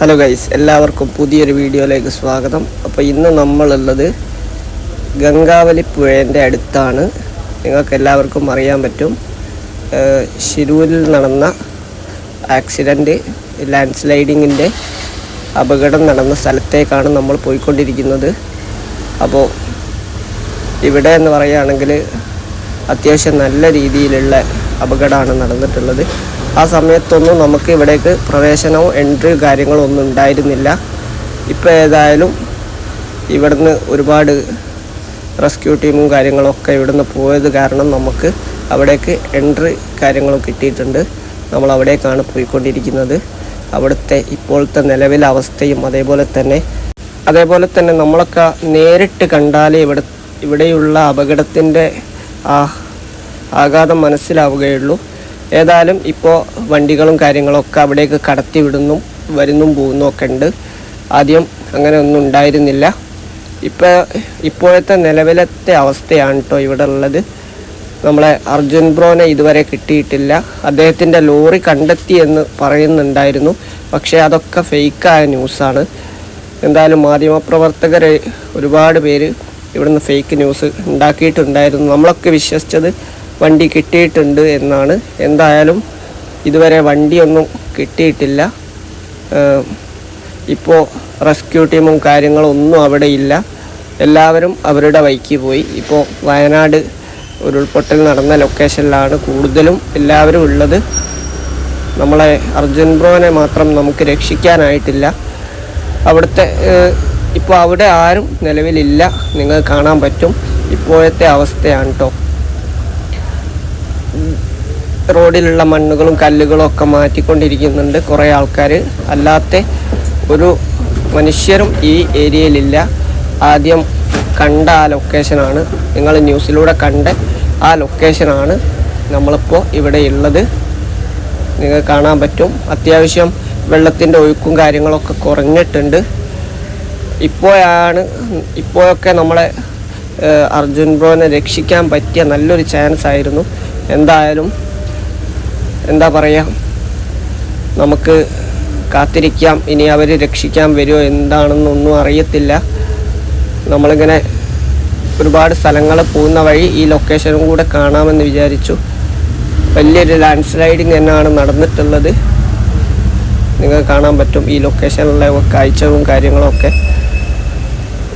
Hello guys എല്ലാവർക്കും പുതിയൊരു വീഡിയോയിലേക്ക് സ്വാഗതം. അപ്പോൾ ഇന്ന് നമ്മളുള്ളത് ഗംഗാവലി പുഴേന്റെ അടുത്താണ്. നിങ്ങൾക്ക് എല്ലാവർക്കും അറിയാൻ പറ്റും. ശിരൂരിൽ നടന്ന ആക്സിഡന്റ് ലാൻഡ് സ്ലൈഡിങ്ങിന്റെ അപകടം നടന്ന സ്ഥലത്തേക്കാണ് നമ്മൾ പോയിക്കൊണ്ടിരിക്കുന്നത്. അപ്പോൾ ഇവിടെ എന്ന് പറയുകയാണെങ്കിൽ അത്യാവശ്യം നല്ല രീതിയിലുള്ള അപകടമാണ് നടന്നിട്ടുള്ളത്. ആ സമയത്തൊന്നും നമുക്ക് ഇവിടേക്ക് പ്രവേശനവും എൻട്രി കാര്യങ്ങളോ ഒന്നും ഉണ്ടായിരുന്നില്ല. ഇപ്പോൾ ഏതായാലും ഇവിടുന്ന് ഒരുപാട് റെസ്ക്യൂ ടീമും കാര്യങ്ങളൊക്കെ ഇവിടുന്ന് പോയത് കാരണം നമുക്ക് അവിടേക്ക് എൻട്രി കാര്യങ്ങളും കിട്ടിയിട്ടുണ്ട്. നമ്മൾ അവിടേക്കാണ് പോയിക്കൊണ്ടിരിക്കുന്നത്. അവിടുത്തെ ഇപ്പോഴത്തെ നിലവിലെ അവസ്ഥയും അതേപോലെ തന്നെ. അതേപോലെ തന്നെ നമ്മളൊക്കെ നേരിട്ട് കണ്ടാലേ ഇവിടെ ഇവിടെയുള്ള അപകടത്തിന്റെ ആ ആഘാതം മനസ്സിലാവുകയുള്ളൂ. ഏതായാലും ഇപ്പോൾ വണ്ടികളും കാര്യങ്ങളൊക്കെ അവിടേക്ക് കടത്തി വിടുന്നു വരുന്നും പോകുന്നു ഒക്കെ ഉണ്ട്. ആദ്യം അങ്ങനെ ഒന്നും ഉണ്ടായിരുന്നില്ല. ഇപ്പോൾ ഇപ്പോഴത്തെ നിലവിലത്തെ അവസ്ഥയാണ് കേട്ടോ ഇവിടെ ഉള്ളത്. നമ്മളെ അർജുൻ ബ്രോനെ ഇതുവരെ കിട്ടിയിട്ടില്ല. അദ്ദേഹത്തിന്റെ ലോറി കണ്ടെത്തി എന്ന് പറയുന്നുണ്ടായിരുന്നു. പക്ഷേ അതൊക്കെ ഫേക്കായ ന്യൂസാണ്. എന്തായാലും മാധ്യമപ്രവർത്തകർ ഒരുപാട് പേര് ഇവിടുന്ന് ഫേക്ക് ന്യൂസ് ഉണ്ടാക്കിയിട്ടുണ്ടായിരുന്നു. നമ്മളൊക്കെ വിശ്വസിച്ചത് വണ്ടി കിട്ടിയിട്ടുണ്ട് എന്നാണ്. എന്തായാലും ഇതുവരെ വണ്ടിയൊന്നും കിട്ടിയിട്ടില്ല. ഇപ്പോൾ റെസ്ക്യൂ ടീമും കാര്യങ്ങളും ഒന്നും അവിടെ ഇല്ല. എല്ലാവരും അവരുടെ വഴിക്ക് പോയി. ഇപ്പോൾ വയനാട് ഉരുൾപൊട്ടൽ നടന്ന ലൊക്കേഷനിലാണ് കൂടുതലും എല്ലാവരും ഉള്ളത്. നമ്മളെ അർജുൻ ബ്രോനെ മാത്രം നമുക്ക് രക്ഷിക്കാനായിട്ടില്ല. അവിടുത്തെ ഇപ്പോൾ അവിടെ ആരും നിലവിലില്ല. നിങ്ങൾ കാണാൻ പറ്റും. ഇപ്പോഴത്തെ അവസ്ഥയാണ് കേട്ടോ റോഡിലുള്ള മണ്ണുകളും കല്ലുകളും ഒക്കെ മാറ്റിക്കൊണ്ടിരിക്കുന്നുണ്ട്. കുറേ ആൾക്കാർ അല്ലാത്ത ഒരു മനുഷ്യരും ഈ ഏരിയയിലില്ല. ആദ്യം കണ്ട ആ ലൊക്കേഷനാണ്. നിങ്ങൾ ന്യൂസിലൂടെ കണ്ട ആ ലൊക്കേഷനാണ് നമ്മളിപ്പോൾ ഇവിടെ ഉള്ളത്. നിങ്ങൾ കാണാൻ പറ്റും. അത്യാവശ്യം വെള്ളത്തിന്റെ ഒഴുക്കും കാര്യങ്ങളൊക്കെ കുറഞ്ഞിട്ടുണ്ട്. ഇപ്പോഴാണ് ഇപ്പോഴൊക്കെ നമ്മളെ അർജുൻ ബ്രോനെ രക്ഷിക്കാൻ പറ്റിയ നല്ലൊരു ചാൻസ് ആയിരുന്നു എന്തായാലും എന്താ പറയുക നമുക്ക് കാത്തിരിക്കാം. ഇനി അവർ രക്ഷിക്കാൻ വരുമോ എന്താണെന്നൊന്നും അറിയത്തില്ല. നമ്മളിങ്ങനെ ഒരുപാട് സ്ഥലങ്ങൾ പോകുന്ന വഴി ഈ ലൊക്കേഷനും കൂടെ കാണാമെന്ന് വിചാരിച്ചു. വലിയൊരു ലാൻഡ് സ്ലൈഡിങ് തന്നെയാണ് നടന്നിട്ടുള്ളത്. നിങ്ങൾ കാണാൻ പറ്റും ഈ ലൊക്കേഷനിലെ കാഴ്ചകളും കാര്യങ്ങളൊക്കെ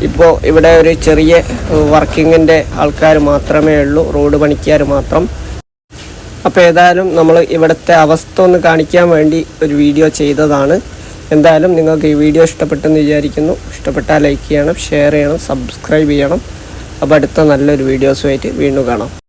ഇപ്പോൾ ഇവിടെ ഒരു ചെറിയ വർക്കിങ്ങിന്റെ ആൾക്കാർ മാത്രമേ ഉള്ളൂ. റോഡ് പണിക്കാർ മാത്രം. അപ്പോൾ ഏതായാലും നമ്മൾ ഇവിടുത്തെ അവസ്ഥ ഒന്ന് കാണിക്കാൻ വേണ്ടി ഒരു വീഡിയോ ചെയ്തതാണ്. എന്തായാലും നിങ്ങൾക്ക് ഈ വീഡിയോ ഇഷ്ടപ്പെട്ടെന്ന് വിചാരിക്കുന്നു. ഇഷ്ടപ്പെട്ടാൽ ലൈക്ക് ചെയ്യണം ഷെയർ ചെയ്യണം സബ്സ്ക്രൈബ് ചെയ്യണം. അപ്പോൾ അടുത്ത നല്ലൊരു വീഡിയോസുമായിട്ട് വീണ്ടും കാണാം.